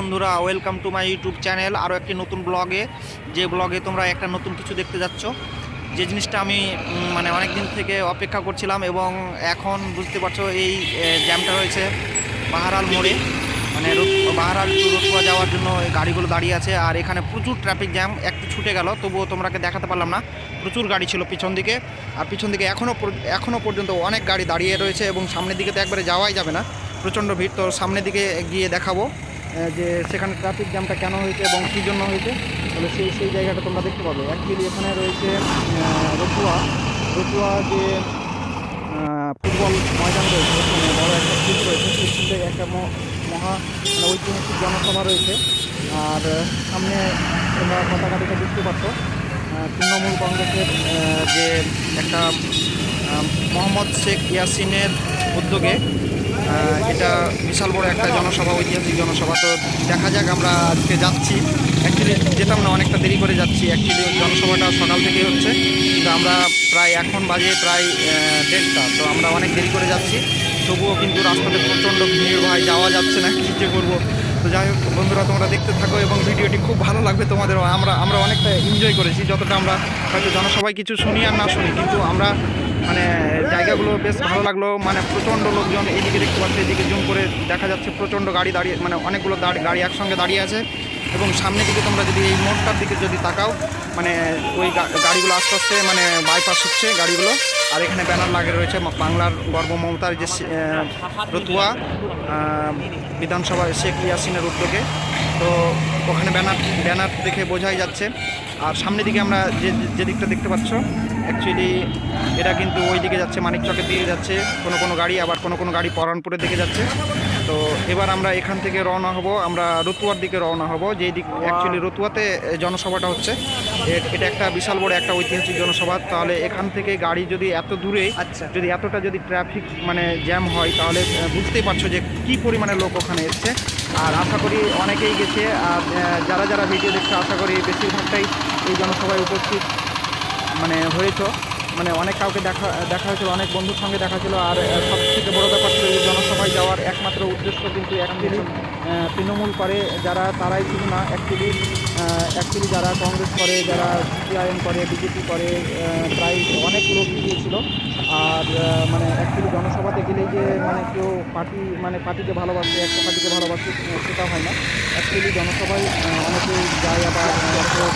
বন্ধুরা welcome to my YouTube channel আরও একটি নতুন ব্লগে যে ব্লগে তোমরা একটা নতুন কিছু দেখতে যাচ্ছ। যে জিনিসটা আমি মানে অনেক দিন থেকে অপেক্ষা করছিলাম এবং এখন বুঝতে পারছ এই জ্যামটা রয়েছে বাহারাল মোড়ে। মানে বাহারাল টু রতুয়া যাওয়ার জন্য গাড়িগুলো দাঁড়িয়ে আছে। আর এখানে প্রচুর ট্রাফিক জ্যাম একটু ছুটে গেল, তবুও তোমরাকে দেখাতে পারলাম না। প্রচুর গাড়ি ছিল পিছন দিকে। আর পিছন দিকে এখনও এখনও পর্যন্ত অনেক গাড়ি দাঁড়িয়ে রয়েছে এবং সামনের দিকে তো একবারে যাওয়াই যাবে না। প্রচণ্ড ভিড়, তো সামনের দিকে গিয়ে দেখাবো। যে সেখানে ট্রাফিক জ্যামটা কেন হয়েছে এবং কী জন্য হয়েছে, তাহলে সেই সেই জায়গাটা তোমরা দেখতে পাবে। অ্যাকচুয়ালি এখানে রয়েছে রতুয়া। রতুয়া যে ফুটবল ময়দান রয়েছে ওখানে বড় একটা ফিল্ড রয়েছে। সেই ফিল্ডে একটা মহা মানে ঐতিহাসিক জনসভা রয়েছে। আর সামনে তোমরা পতাকা দেখে বুঝতে পারছ তৃণমূল কংগ্রেসের যে একটা মোহাম্মদ শেখ ইয়াসিনের উদ্যোগে এটা বিশাল বড় একটা জনসভা, ঐতিহাসিক জনসভা। তো দেখা যাক, আমরা আজকে যাচ্ছি। অ্যাকচুয়ালি যেতাম না, অনেকটা দেরি করে যাচ্ছি। অ্যাকচুয়ালি জনসভাটা সকাল থেকেই হচ্ছে। তো আমরা প্রায় এখন বাজে প্রায় দেড়টা। তো আমরা অনেক দেরি করে যাচ্ছি। তবুও কিন্তু রাস্তাতে প্রচণ্ড ভিড়, ভাই, যাওয়া যাচ্ছে না। কী করব করব? তো যাই হোক, বন্ধুরা, তোমরা দেখতে থাকো এবং ভিডিওটি খুব ভালো লাগবে তোমাদেরও আমরা আমরা অনেকটা এনজয় করেছি, যতটা আমরা হয়তো জনসভায় কিছু শুনি আর না শুনি, কিন্তু আমরা মানে জায়গাগুলো বেশ ভালো লাগল। মানে প্রচণ্ড লোকজন এইদিকে দেখতে পাচ্ছি, এদিকে জুম করে দেখা যাচ্ছে প্রচণ্ড গাড়ি দাঁড়িয়ে মানে অনেকগুলো গাড়ি একসঙ্গে দাঁড়িয়ে আছে। এবং সামনে দিকে তোমরা যদি এই মোড়টার দিকে যদি তাকাও মানে ওই গাড়িগুলো আস্তে আস্তে মানে বাইপাস হচ্ছে গাড়িগুলো। আর এখানে ব্যানার লাগে রয়েছে বাংলার গর্ব মমতার যে রতুয়া আহ, বিধানসভা শেখ ইয়াসিনের উদ্যোগে। তো ওখানে ব্যানার ব্যানার দেখে বোঝাই যাচ্ছে। আর সামনের দিকে আমরা যে যেদিকটা দেখতে পাচ্ছ অ্যাকচুয়ালি এটা কিন্তু ওই দিকে যাচ্ছে মানিকচকের দিকে যাচ্ছে। কোনো কোনো গাড়ি আবার কোনো কোনো গাড়ি পরানপুরের দিকে যাচ্ছে। এবার আমরা এখান থেকে রওনা হব আমরা রতুয়ার দিকে রওনা হব যেই দিক অ্যাকচুয়ালি রতুয়াতে জনসভাটা হচ্ছে। এটা একটা বিশাল বড় একটা ঐতিহাসিক জনসভা। তাহলে এখান থেকে গাড়ি যদি এত দূরে আচ্ছা। যদি এতটা যদি ট্রাফিক মানে জ্যাম হয় তাহলে বুঝতেই পারছ যে কি পরিমাণে লোক ওখানে এসছে। আর আশা করি অনেকেই গেছে আর যারা যারা ভিডিও দেখছে আশা করি বেশিরভাগটাই এই জনসভায় উপস্থিত মানে হয়েছ। মানে অনেক কাউকে দেখা দেখা হয়েছিল অনেক বন্ধুর সঙ্গে দেখা ছিল আর সব থেকে বড়ো ব্যাপার ছিল জনসভায় যাওয়ার একমাত্র উদ্দেশ্য কিন্তু অ্যাকচুয়ালি তৃণমূল করে যারা তারাই শুধু না অ্যাকচুয়ালি অ্যাকচুয়ালি যারা কংগ্রেস করে যারা সিপিআইএম করে বিজেপি করে প্রায় অনেক লোক গিয়েছিল। আর মানে অ্যাকচুয়ালি জনসভাতে গেলেই যে মানে কেউ পার্টি মানে পার্টিকে ভালোবাসে একটা পার্টিকে ভালোবাসে সেটা হয় না। অ্যাকচুয়ালি জনসভায় অনেকে যায় আবার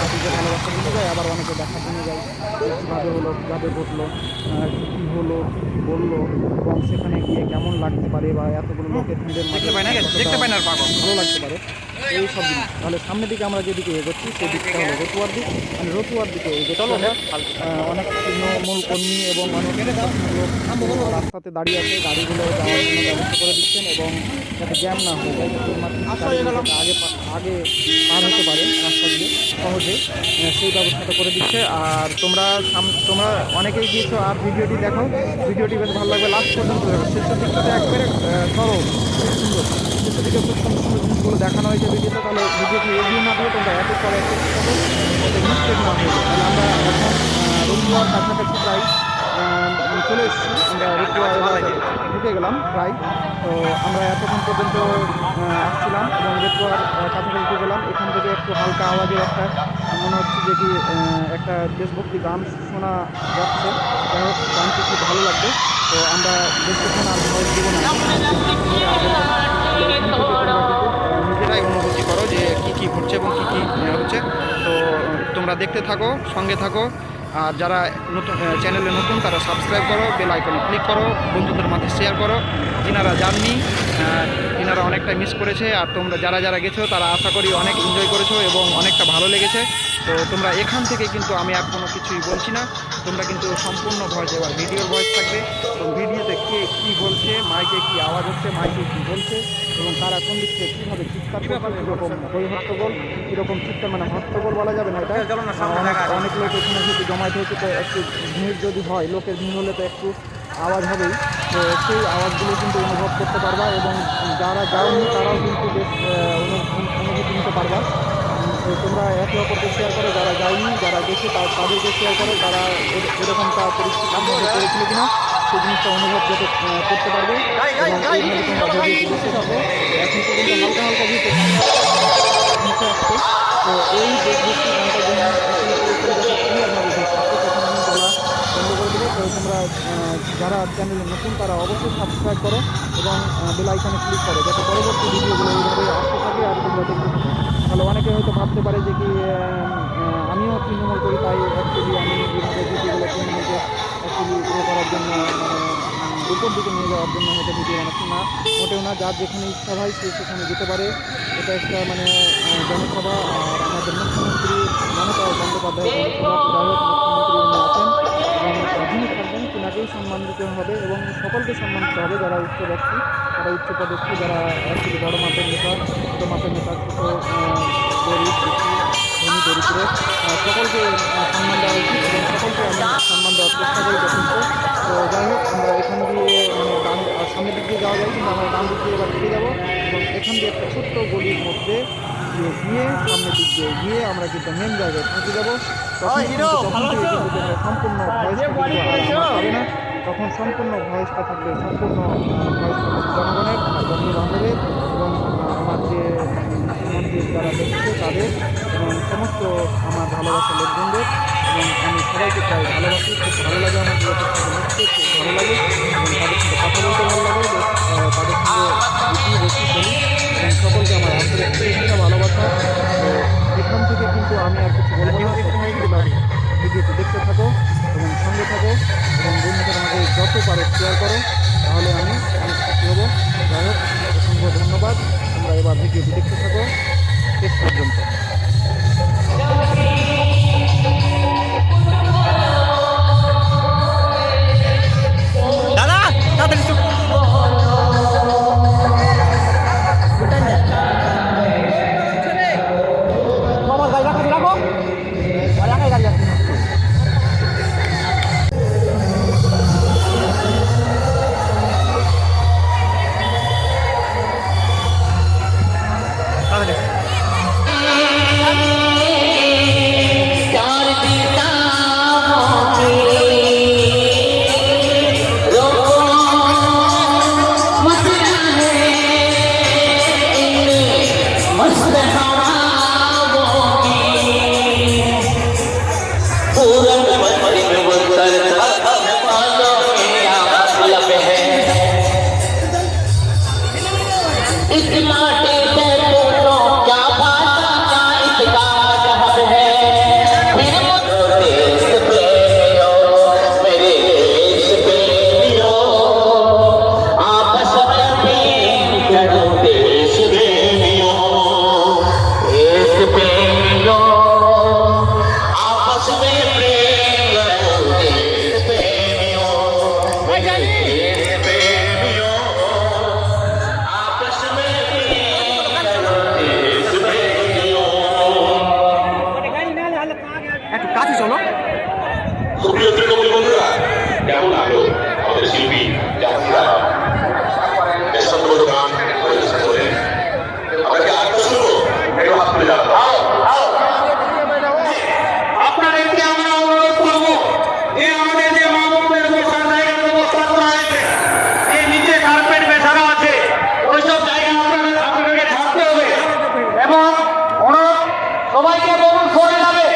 পার্টিকে ভালোবাসা নিতে যায় আবার অনেকে দেখার জন্য যায় কীভাবে হলো কীভাবে ঘটলো কী হলো কী বলল এবং সেখানে গিয়ে কেমন লাগতে পারে বা এতগুলো লোকের ভিড়ের ভালো লাগতে পারে। এই সব জিনিস। তাহলে সামনের দিকে আমরা যেদিকে এগোচ্ছি সেই দিকটা হলো রতুয়ার দিক। মানে রতুয়ার দিকে এগোচ্ছি। অনেক তৃণমূল কর্মী এবং অনেক রাস্তাতে দাঁড়িয়ে আছে গাড়িগুলো যাওয়ার জন্য ব্যবস্থা করে দিচ্ছেন এবং যাতে জ্যাম না হয়ে। যায় আগে আগে পার হতে পারে রাস্তা দিয়ে সহজে সেই ব্যবস্থাটা করে দিচ্ছে। আর তোমরা সাম- তোমরা অনেকেই গিয়েছো আর ভিডিওটি দেখো। ভিডিওটি বেশ ভালো লাগবে। লাস্ট পর্যন্ত দেখো। শেষের দিকটাতে একবারে সরল খুব সুন্দর দিকে খুব সুন্দর সুন্দর জিনিসগুলো দেখানো হয়েছে ভিডিওতে, তাহলে ভিডিওটি এগিয়ে না দিয়ে তোমরা এক তাহলে আমরা এখন রতুয়ার কাছাকাছি প্রায় চলে এসেছি। আমরা রতুয়া ঢুকে গেলাম প্রায়। তো আমরা এতক্ষণ পর্যন্ত আসছিলাম এবং রতুয়ার কাছাকাছি ঢুকে গেলাম। এখান থেকে একটু হালকা আওয়াজের একটা, মনে হচ্ছে যে কি একটা দেশভক্তি গান শোনা যাচ্ছে। গানটি খুব ভালো লাগবে। তো আমরা বেশিক্ষণ আর দেবো না। নিজেরাই অনুভূতি করো যে কী কী ঘটছে এবং কী কী হচ্ছে। তো, তোমরা দেখতে থাকো, সঙ্গে থাকো, আর যারা নতুন চ্যানেলে নতুন, তারা সাবস্ক্রাইব করো বেল আইকনে ক্লিক করো, বন্ধুদের মাঝে শেয়ার করো। যিনারা যাননি তিনারা অনেকটা মিস করেছে, আর তোমরা যারা যারা গেছো, তারা আশা করি অনেক এনজয় করেছ এবং অনেকটা ভালো লেগেছে। তো তোমরা এখান থেকে কিন্তু আমি আর কোনো কিছুই বলছি না। তোমরা কিন্তু সম্পূর্ণ ভয়েস এবার ভিডিওর ভয়েস থাকবে। তো ভিডিওতে কে কী বলছে মাইকে কী আওয়াজ হচ্ছে মাইকে কী বলছে এবং তারা কোন দিক থেকে কীভাবে চিৎকার করছে কীরকম বই হট্টগোল কীরকম চিৎকার মানে হট্টগোল বলা যাবে না এটা? না, অনেক অনেক লোক এখানে যেহেতু জমায়েত হয়েছে তো একটু ভিড় যদি হয় লোকের ভিড় হলে তো একটু আওয়াজ হবেই। তো সেই আওয়াজগুলো কিন্তু অনুভব করতে পারবা এবং যারা যাওনি তারাও কিন্তু বেশ অনুভূতি নিতে পারবা। তোমরা একে অপরকে শেয়ার করো যারা যায়নি যারা গেছে তা- তাদেরকে শেয়ার করো যারা এর- এরকমটা পরিস্থিতির মধ্যে পড়েছিল কিনা সেই জিনিসটা অনুভব যাতে করতে পারবে। এখন পর্যন্ত হালকা হালকা ভিডিও মুখে আসছে। তো এই দেশভক্তি তো তোমরা যারা চ্যানেলে নতুন তারা অবশ্যই সাবস্ক্রাইব করো এবং বেল আইকনে ক্লিক করো যাতে পরবর্তী ভিডিওগুলো এইভাবে আসতে থাকে আর তোমরা দেখতে তাহলে অনেকে হয়তো ভাবতে পারে যে কি আমিও তৃণমূল করি, তাই অ্যাকচুয়ালি আমি এইভাবে ভিডিওগুলো তৃণমূলকে অ্যাকচুয়ালি ইয়ে করার জন্য মানে উপর দিকে নিয়ে যাওয়ার জন্য হয়তো ভিডিও বানাচ্ছি না, মোটেও না, যার যেখানে ইচ্ছা হয় সে সেখানে যেতে পারে। এটা একটা মানে জনসভা, আর আমাদের মুখ্যমন্ত্রী মমতা বন্দ্যোপাধ্যায় সম্মান দিতে হবে এবং সকলকে সম্মান দিতে হবে যারা উচ্চ ব্যক্তি যারা উচ্চ পদস্থ যারা অ্যাকচুয়ালি বড় মাপের নেতা ছোটো মাপের নেতা ছোটো গরিব ধনী দরিদ্র সকলকে সম্মান দেওয়া উচিত এবং সকলকে আমি সম্মান দেওয়ার চেষ্টা করি যথেষ্ট। তো যাই হোক আমরা এখান দিয়ে মানে ডান সামনের দিক দিয়ে যাওয়া যায় কিন্তু আমরা ডান দিক দিয়ে এবার ফিরে যাব এবং এখান দিয়ে একটা ছোট্ট গলির মধ্যে দিয়ে গিয়ে সামনের দিক দিয়ে গিয়ে আমরা কিন্তু মেন জায়গায় পৌঁছে যাব। তখন কিন্তু সম্পূর্ণ আমার পাবে না। তখন সম্পূর্ণ ভয়েসটা থাকবে সম্পূর্ণ ভয়েস থাকবে জনগণের আমার বন্ধু বান্ধবের এবং আমার যে মুসলমান যে যারা দেখছে তাদের এবং সমস্ত আমার ভালোবাসা লোকজনদের এবং আমি সবাইকে প্রায় ভালোবাসি, খুব ভালো লাগে আমার মিশতে খুব ভালো লাগে এবং তাদের সাথে কথা বলতে ভালো লাগে, তাদের সঙ্গে চলি এবং সকলকে আমার আন্তরিক ভালোবাসা এখান থেকে কিন্তু আমি আর কিছু বলব না ভিডিওটি দেখতে থাকো। এবং সঙ্গে থাকো এবং বন্ধুদের আমাকে যত পারো শেয়ার করো, তাহলে আমি অনেক খুশি হব। যাই হোক, অসংখ্য ধন্যবাদ। তোমরা এবার ভিডিওটি দেখতে থাকো। শেষ পর্যন্ত। তৃণমূল বন্ধুরা কেমন আলো আমাদের শিল্পী জাতীরা দেশাত্মবোধক গান পরিবেশন করে আমরা কি আর শুনব একটু হাত তুলে দাঁড়াবো আপনাদেরকে আমরা অনুরোধ করব যে আমাদের যে মা বোনদের বসার জায়গার ব্যবস্থা করা হয়েছে যে নিচে কার্পেট বেছানো আছে ওইসব জায়গা আপনাদের আপনাদেরকে থাকতে হবে এবং অনুরোধ সবাইকে বলুন সরে যাবে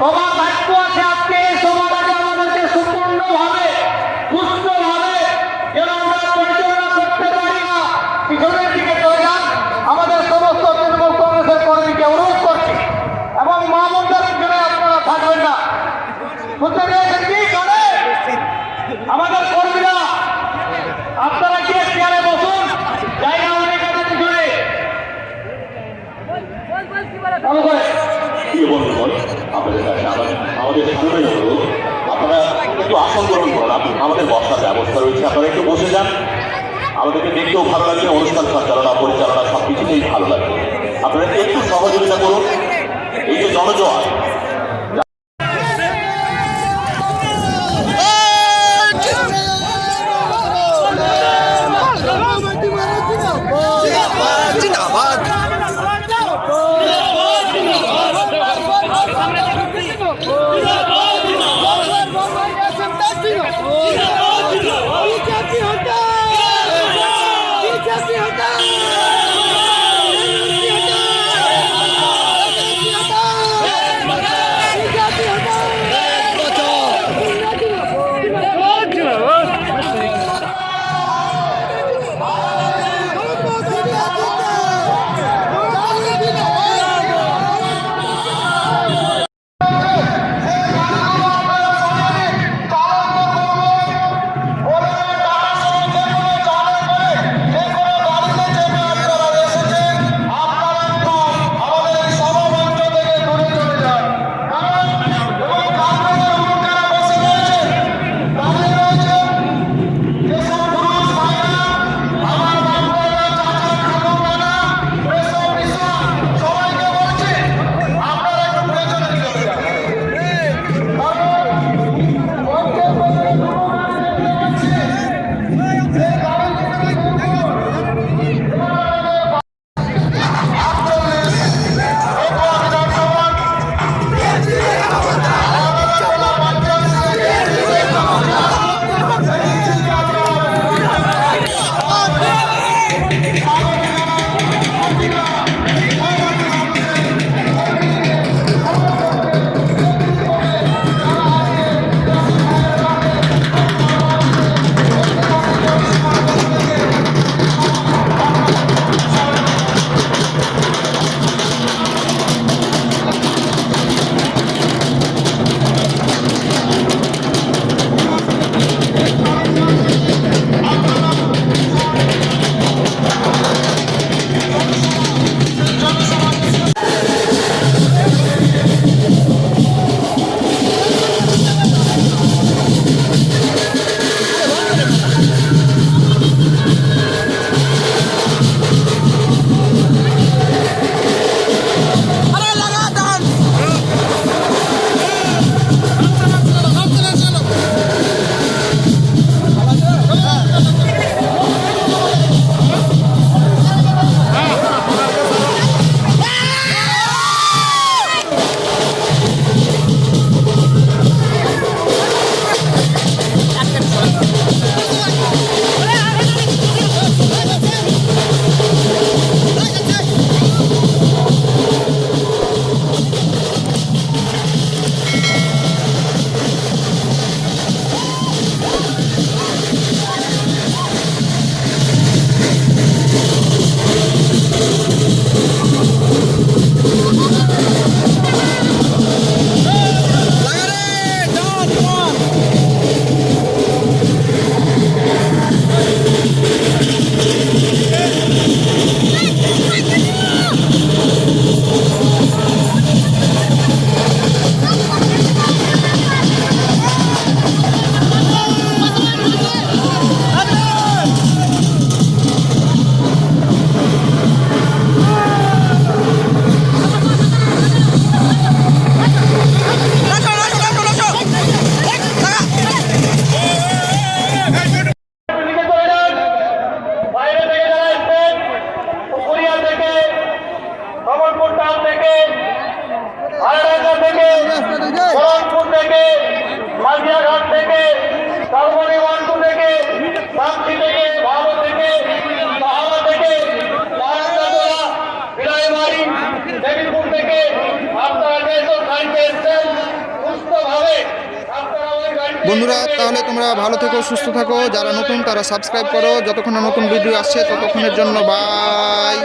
সবার দায়িত্ব আছে আজকে এই সভাটাকে আমাদেরকে সম্পূর্ণভাবে সুস্থভাবে যেন আমরা পরিচালনা করতে পারি না পিছনের দিকে চলে যান। আমাদের সমস্ত তৃণমূল কংগ্রেসের কর্মীকে অনুরোধ করছি। এবং মা পিছনে আপনারা থাকবেন না। বুঝতে কি? আমাদের কর্মীরা, আপনারা কি চেয়ারে বসুন? জায়গা অনেক আছে পিছনে করে প্রিয় বন্ধুগণ আপনাদের আমাদের খুবই অনুরোধ আমাদের বসার ব্যবস্থা রয়েছে। আপনারা একটু বসে যান। আমাদেরকে দেখতেও ভালো লাগবে অনুষ্ঠান সঞ্চালনা পরিচালনা সব কিছুতেই ভালো লাগবে আপনারা একটু সহযোগিতা করুন। এই যে জনজোয়ার বন্ধুরা, তাহলে তোমরা ভালো থেকো, সুস্থ থাকো। যারা নতুন, তারা সাবস্ক্রাইব করো। যতক্ষণ নতুন ভিডিও আসছে, ততক্ষণের জন্য বাই